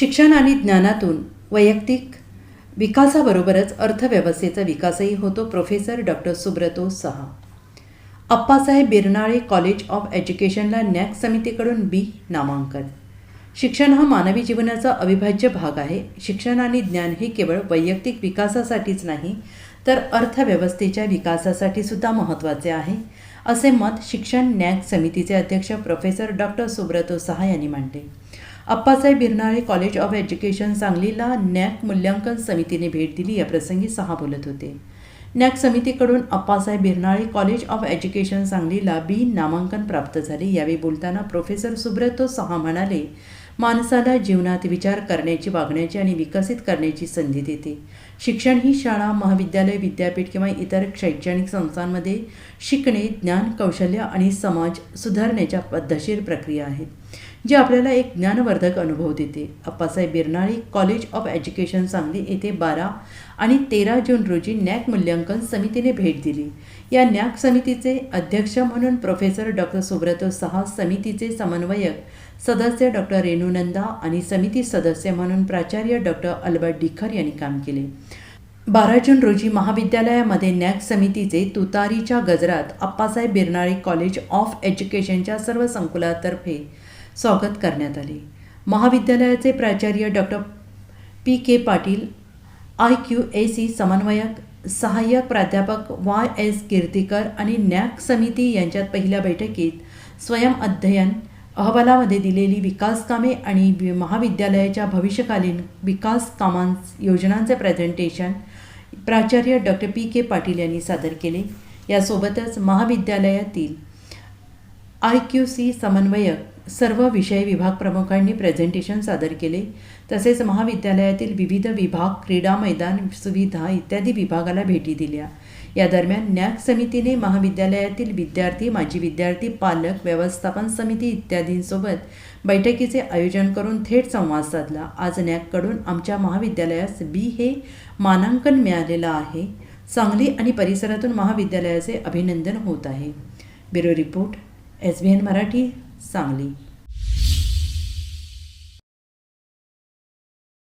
शिक्षण आणि ज्ञानातून वैयक्तिक विकासाबरोबरच अर्थव्यवस्थेचा विकासही होतो professor doctor Subrato Saha. Appasaheb Birnale college of एज्युकेशनला NAAC समितीकडून बी नामांकन. शिक्षण हा मानवी जीवनाचा अविभाज्य भाग आहे. शिक्षण आणि ज्ञान हे केवळ वैयक्तिक विकासासाठीच नाही तर अर्थव्यवस्थेच्या विकासासाठी सुद्धा महत्त्वाचे आहे असे मत शिक्षण नॅक समितीचे अध्यक्ष प्रोफेसर डॉक्टर सुब्रतो सहा यांनी मांडले. Appasaheb Birnale college of education सांगलीला नॅक मूल्यांकन समितीने भेट दिली. या प्रसंगी सहा बोलत होते. नॅक समितीकडून Appasaheb Birnale college of education सांगलीला बी नामांकन प्राप्त झाले. यावेळी बोलताना प्रोफेसर सुब्रतो सहा म्हणाले माणसाला जीवनात विचार करण्याची वागण्याची आणि विकसित करण्याची संधी देते. शिक्षण ही शाळा महाविद्यालय विद्यापीठ किंवा इतर शैक्षणिक संस्थांमध्ये शिकणे ज्ञान कौशल्य आणि समाज सुधारण्याच्या पद्धतशीर प्रक्रिया आहेत जे आपल्याला एक ज्ञानवर्धक अनुभव देते. Appasaheb Birnale college of education Sangli येथे बारा आणि तेरा जून रोजी नॅक मूल्यांकन समितीने भेट दिली. या नॅक समितीचे अध्यक्ष म्हणून प्रोफेसर डॉक्टर सुब्रतो सहा समितीचे समन्वयक सदस्य डॉक्टर रेणुनंदा आणि समिती सदस्य म्हणून प्राचार्य डॉक्टर अल्बर्ट डिखर यांनी काम केले. बारा जून रोजी महाविद्यालयामध्ये नॅक समितीचे तुतारीच्या गजरात अप्पासाहेब बिरनाळे कॉलेज ऑफ एज्युकेशनच्या सर्व संकुलातर्फे स्वागत करण्यात आले. महाविद्यालयाचे प्राचार्य doctor P. K. Patil I. Q. A. C. समन्वयक सहाय्यक प्राध्यापक वाय. एस. कीर्तीकर आणि नॅक समिती यांच्यात पहिल्या बैठकीत स्वयं अध्ययन अहवालामध्ये दिलेली विकास कामे आणि महाविद्यालयाच्या भविष्यकालीन विकास कामां योजनांचे प्रेझेंटेशन प्राचार्य डॉक्टर पी. के. पाटील यांनी सादर केले. यासोबतच महाविद्यालयातील आय. क्यू. सी. समन्वयक सर्व विषय विभाग प्रमुखांनी प्रेझेंटेशन सादर केले. तसेच महाविद्यालयातील विविध विभाग क्रीडा मैदान सुविधा इत्यादी विभागाला भेटी दिल्या. या दरम्यान नॅक समितीने महाविद्यालयातील विद्यार्थी माजी विद्यार्थी पालक व्यवस्थापन समिती इत्यादींसोबत बैठकीचे आयोजन करून थेट संवाद साधला. आज नॅककडून आमच्या महाविद्यालयास बी हे मानांकन मिळालेलं आहे. सांगली आणि परिसरातून महाविद्यालयाचे अभिनंदन होत आहे. Bureau report S B N Marathi. Sangli